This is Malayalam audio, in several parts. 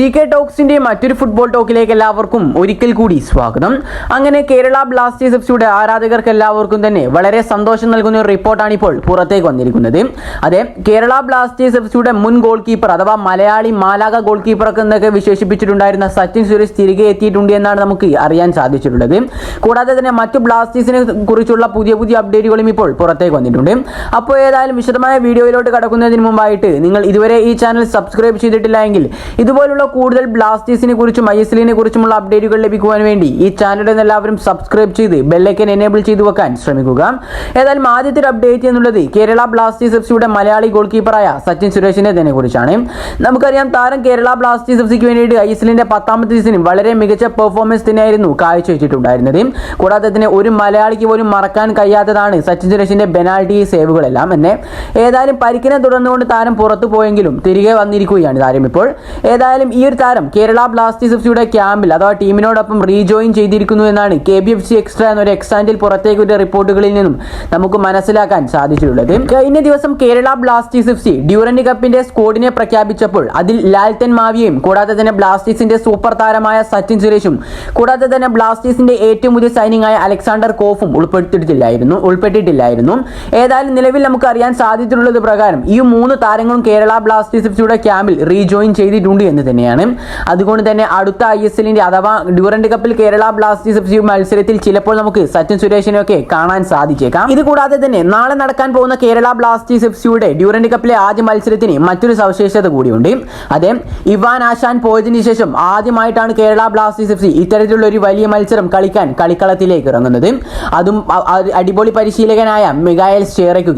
സി കെ ടോക്സിന്റെ മറ്റൊരു ഫുട്ബോൾ ടോക്കിലേക്ക് എല്ലാവർക്കും ഒരിക്കൽ കൂടി സ്വാഗതം. അങ്ങനെ കേരള ബ്ലാസ്റ്റേഴ്സ് എഫ്സിയുടെ ആരാധകർക്ക് എല്ലാവർക്കും തന്നെ വളരെ സന്തോഷം നൽകുന്ന ഒരു റിപ്പോർട്ടാണ് ഇപ്പോൾ പുറത്തേക്ക് വന്നിരിക്കുന്നത്. അതെ കേരള ബ്ലാസ്റ്റേഴ്സ് എഫ്സിയുടെ മുൻ ഗോൾ കീപ്പർ അഥവാ മലയാളി മാലാക ഗോൾ കീപ്പറൊക്കെ എന്നൊക്കെ വിശേഷിപ്പിച്ചിട്ടുണ്ടായിരുന്ന സച്ചിൻ സുരേഷ് തിരികെ എത്തിയിട്ടുണ്ട് എന്നാണ് നമുക്ക് അറിയാൻ സാധിച്ചിട്ടുള്ളത്. കൂടാതെ തന്നെ മറ്റു ബ്ലാസ്റ്റേഴ്സിനെ കുറിച്ചുള്ള പുതിയ പുതിയ അപ്ഡേറ്റുകളും ഇപ്പോൾ പുറത്തേക്ക് വന്നിട്ടുണ്ട്. അപ്പോൾ ഏതായാലും വിശദമായ വീഡിയോയിലോട്ട് കടക്കുന്നതിന് മുമ്പായിട്ട് നിങ്ങൾ ഇതുവരെ ഈ ചാനൽ സബ്സ്ക്രൈബ് ചെയ്തിട്ടില്ല എങ്കിൽ ഇതുപോലുള്ള കൂടുതൽ ബ്ലാസ്റ്റേഴ്സിനെ കുറിച്ചും ഐ എസ് എല്ലിനെ കുറിച്ചുമുള്ള അപ്ഡേറ്റുകൾ ലഭിക്കുവാൻ വേണ്ടി ഈ ചാനലിൽ എല്ലാവരും സബ്സ്ക്രൈബ് ചെയ്ത് ബെല്ലൈക്കൻ എനേബിൾ ചെയ്തു വെക്കാൻ ശ്രമിക്കുക. ഏതായാലും ആദ്യത്തെ അപ്ഡേറ്റ് എന്നുള്ളത് കേരള ബ്ലാസ്റ്റേഴ്സ് എഫ് സിയുടെ മലയാളി ഗോൾ കീപ്പറായ സച്ചിൻ സുരേഷിനെ തന്നെ കുറിച്ചാണ്. നമുക്കറിയാം താരം കേരള ബ്ലാസ്റ്റേഴ്സ് എഫ്സിക്ക് വേണ്ടിയിട്ട് ഐ എസ് എല്ലിന്റെ പത്താമത്തെ സീസണിൽ വളരെ മികച്ച പെർഫോമൻസ് തന്നെയായിരുന്നു കാഴ്ചവെച്ചിട്ടുണ്ടായിരുന്നത്. കൂടാതെ തന്നെ ഒരു മലയാളിക്ക് പോലും മറക്കാൻ കഴിയാത്തതാണ് സച്ചിൻ സുരേഷിന്റെ പെനാൽറ്റി സേവുകളെല്ലാം എന്നെ ഏതായാലും പരിക്കിനെ തുടർന്നുകൊണ്ട് താരം പുറത്തു പോയെങ്കിലും തിരികെ വന്നിരിക്കുകയാണ് താരം ഇപ്പോൾ. ഏതായാലും ഒരു താരം കേരള ബ്ലാസ്റ്റേഴ്സ് എഫ്സിയുടെ ക്യാമ്പിൽ അഥവാ ടീമിനോടൊപ്പം റീജോയിൻ ചെയ്തിരിക്കുന്നു എന്നാണ് K B F C extra എന്നൊരു എക്സാൻഡിൽ പുറത്തേക്ക് ഒരു റിപ്പോർട്ടുകളിൽ നിന്നും നമുക്ക് മനസ്സിലാക്കാൻ സാധിച്ചിട്ടുള്ളത്. കഴിഞ്ഞ ദിവസം Kerala Blasters F C Durand കപ്പിന്റെ സ്കോഡിനെ പ്രഖ്യാപിച്ചപ്പോൾ അതിൽ ലാൽത്തൻ മാവിയും കൂടാതെ തന്നെ ബ്ലാസ്റ്റേഴ്സിന്റെ സൂപ്പർ താരമായ സച്ചിൻ സുരേഷും കൂടാതെ തന്നെ ബ്ലാസ്റ്റേഴ്സിന്റെ ഏറ്റവും പുതിയ സൈനിങ് ആയ അലക്സാണ്ടർ കോഫും ഉൾപ്പെടുത്തിയിട്ടില്ലായിരുന്നു ഉൾപ്പെട്ടിട്ടില്ലായിരുന്നു. ഏതായാലും നിലവിൽ നമുക്ക് അറിയാൻ സാധിച്ചിട്ടുള്ളത് പ്രകാരം ഈ മൂന്ന് താരങ്ങളും കേരള ബ്ലാസ്റ്റേഴ്സ് എഫ് സിയുടെ ക്യാമ്പിൽ റീജോയിൻ ചെയ്തിട്ടുണ്ട് എന്ന് തന്നെയാണ്. അതുകൊണ്ട് തന്നെ അടുത്ത ഐ എസ് എല്ലിന്റെ അഥവാ ഡ്യൂറന്റ് കപ്പിൽ കേരള ബ്ലാസ്റ്റേഴ്സ് എഫ് സി മത്സരത്തിൽ ചിലപ്പോൾ നമുക്ക് സച്ചിൻ സുരേഷിനെയൊക്കെ കാണാൻ സാധിച്ചേക്കാം. ഇത് കൂടാതെ തന്നെ നാളെ നടക്കാൻ പോകുന്ന കേരള ബ്ലാസ്റ്റേഴ്സ് എഫ് സിയുടെ ഡ്യൂറന്റ് കപ്പിലെ ആദ്യ മത്സരത്തിന് മറ്റൊരു സവിശേഷത കൂടിയുണ്ട്. അതെ ഇവാൻ ആശാൻ പോയതിനു ശേഷം ആദ്യമായിട്ടാണ് കേരള ബ്ലാസ്റ്റേഴ്സ് എഫ് സി ഇത്തരത്തിലുള്ള ഒരു വലിയ മത്സരം കളിക്കാൻ കളിക്കളത്തിലേക്ക് ഇറങ്ങുന്നത്. അതും അടിപൊളി പരിശീലകനായ മിഗായൽ ഷേറയ്ക്ക്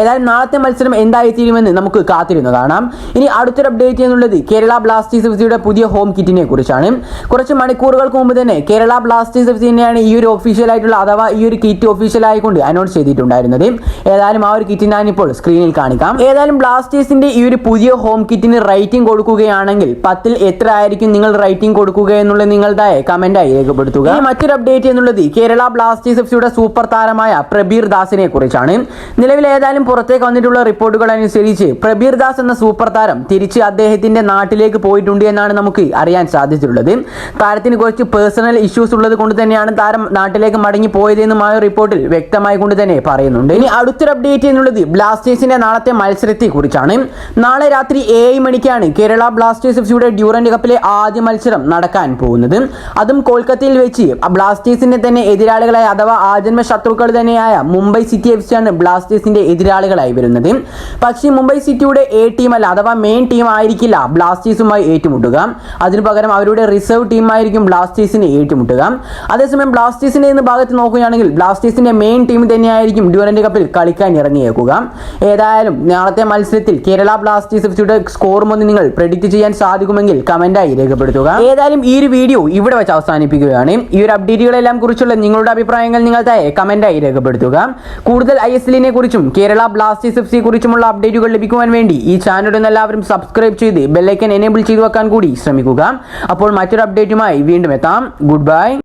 ഏതായാലും നാളത്തെ മത്സരം എന്തായിത്തീരുമെന്ന് നമുക്ക് കാത്തിരുന്നു കാണാം. ഇനി അടുത്തൊരു അപ്ഡേറ്റ് എന്നുള്ളത് കേരള ബ്ലാസ്റ്റേഴ്സ് സിയുടെ പുതിയ ഹോം കിറ്റിനെ കുറിച്ചാണ്. കുറച്ച് മണിക്കൂറുകൾക്ക് മുമ്പ് തന്നെ കേരള ബ്ലാസ്റ്റേഴ്സ് തന്നെയാണ് ഈ ഒരു ഒഫീഷ്യൽ ആയിട്ടുള്ള അഥവാ ഈ ഒരു കിറ്റ് ഒഫീഷ്യൽ ആയിക്കൊണ്ട് അനൗൺസ് ചെയ്തിട്ടുണ്ടായിരുന്നത്. ഏതായാലും ആ ഒരു കിറ്റ് ഞാനിപ്പോൾ സ്ക്രീനിൽ കാണിക്കാം. ഏതായാലും ബ്ലാസ്റ്റേഴ്സിന്റെ ഈ ഒരു പുതിയ ഹോം കിറ്റിന് റേറ്റിംഗ് കൊടുക്കുകയാണെങ്കിൽ പത്തിൽ എത്ര ആയിരിക്കും നിങ്ങൾ റേറ്റിംഗ് കൊടുക്കുക എന്നുള്ളത് നിങ്ങളുടെ കമന്റായി രേഖപ്പെടുത്തുക. മറ്റൊരു അപ്ഡേറ്റ് എന്നുള്ളത് കേരള ബ്ലാസ്റ്റേഴ്സ് എഫ് സിയുടെ സൂപ്പർ താരമായ പ്രബീർ ദാസിനെ കുറിച്ചാണ്. നിലവിൽ ഏതായാലും പുറത്തേക്ക് വന്നിട്ടുള്ള റിപ്പോർട്ടുകൾ അനുസരിച്ച് പ്രബീർ ദാസ് എന്ന സൂപ്പർ താരം തിരിച്ച് അദ്ദേഹത്തിന്റെ നാട്ടിലേക്ക് പോയിട്ടുണ്ട് എന്നാണ് നമുക്ക് അറിയാൻ സാധിച്ചിട്ടുള്ളത്. താരത്തിന് കുറച്ച് പേഴ്സണൽ ഇഷ്യൂസ് ഉള്ളത് കൊണ്ട് തന്നെയാണ് താരം നാട്ടിലേക്ക് മടങ്ങി പോയതെന്നുമായ റിപ്പോർട്ടിൽ വ്യക്തമായി കൊണ്ട് തന്നെ പറയുന്നുണ്ട്. ഇനി അടുത്തൊരു അപ്ഡേറ്റ് എന്നുള്ളത് ബ്ലാസ്റ്റേഴ്സിന്റെ നാളത്തെ മത്സരത്തെ കുറിച്ചാണ്. നാളെ രാത്രി ഏഴ് മണിക്കാണ് കേരള ബ്ലാസ്റ്റേഴ്സ് എഫ് സിയുടെ ഡ്യൂറന്റ് കപ്പിലെ ആദ്യ മത്സരം നടക്കാൻ പോകുന്നത്. അതും കൊൽക്കത്തയിൽ വെച്ച് ബ്ലാസ്റ്റേഴ്സിന്റെ തന്നെ എതിരാളികളായ അഥവാ ആജന്മ ശത്രുക്കൾ തന്നെയായ മുംബൈ സിറ്റി എഫ് സിയാണ് ബ്ലാസ്റ്റേഴ്സിന്റെ എതിരാളികളായി വരുന്നത്. പക്ഷേ മുംബൈ സിറ്റിയുടെ എ ടീം അല്ല അഥവാ മെയിൻ ടീം ആയിരിക്കില്ല ബ്ലാസ്റ്റേഴ്സുമായി ഏറ്റുമുട്ടുക. അതിനു പകരം അവരുടെ റിസർവ് ടീമായിരിക്കും ബ്ലാസ്റ്റേഴ്സിനെ ഏറ്റുമുട്ടുക. അതേസമയം ബ്ലാസ്റ്റേഴ്സിന്റെ എന്ന ഭാഗത്ത് നോക്കുകയാണെങ്കിൽ ബ്ലാസ്റ്റേഴ്സിന്റെ മെയിൻ ടീം തന്നെയായിരിക്കും ഡ്യൂറന്റ് കപ്പിൽ കളിക്കാൻ ഇറങ്ങിയേക്കുക. ഏതായാലും നാളത്തെ മത്സരത്തിൽ കേരള ബ്ലാസ്റ്റേഴ്സ് എഫ് സിയുടെ സ്കോറും ഒന്ന് നിങ്ങൾ പ്രെഡിക്റ്റ് ചെയ്യാൻ സാധിക്കുമെങ്കിൽ കമന്റായി രേഖപ്പെടുത്തുക. ഏതായാലും ഈ ഒരു വീഡിയോ ഇവിടെ വെച്ച് അവസാനിപ്പിക്കുകയാണ്. ഈ ഒരു അപ്ഡേറ്റുകളെല്ലാം കുറിച്ചുള്ള നിങ്ങളുടെ അഭിപ്രായങ്ങൾ നിങ്ങൾ കമന്റായി രേഖപ്പെടുത്തുക. കൂടുതൽ ഐ എസ് എല്ലിനെ കുറിച്ചും കേരള ബ്ലാസ്റ്റേഴ്സ് എഫ് സി കുറിച്ചുമുള്ള അപ്ഡേറ്റുകൾ ലഭിക്കുവാൻ വേണ്ടി ഈ ചാനൽ എല്ലാവരും സബ്സ്ക്രൈബ് ചെയ്ത് ബെല്ലൈക്കൻ എനേബിൾ ചെയ്തു വെക്കാൻ കൂടി ശ്രമിക്കുക. അപ്പോൾ മറ്റൊരു അപ്ഡേറ്റുമായി വീണ്ടും എത്താം. Good bye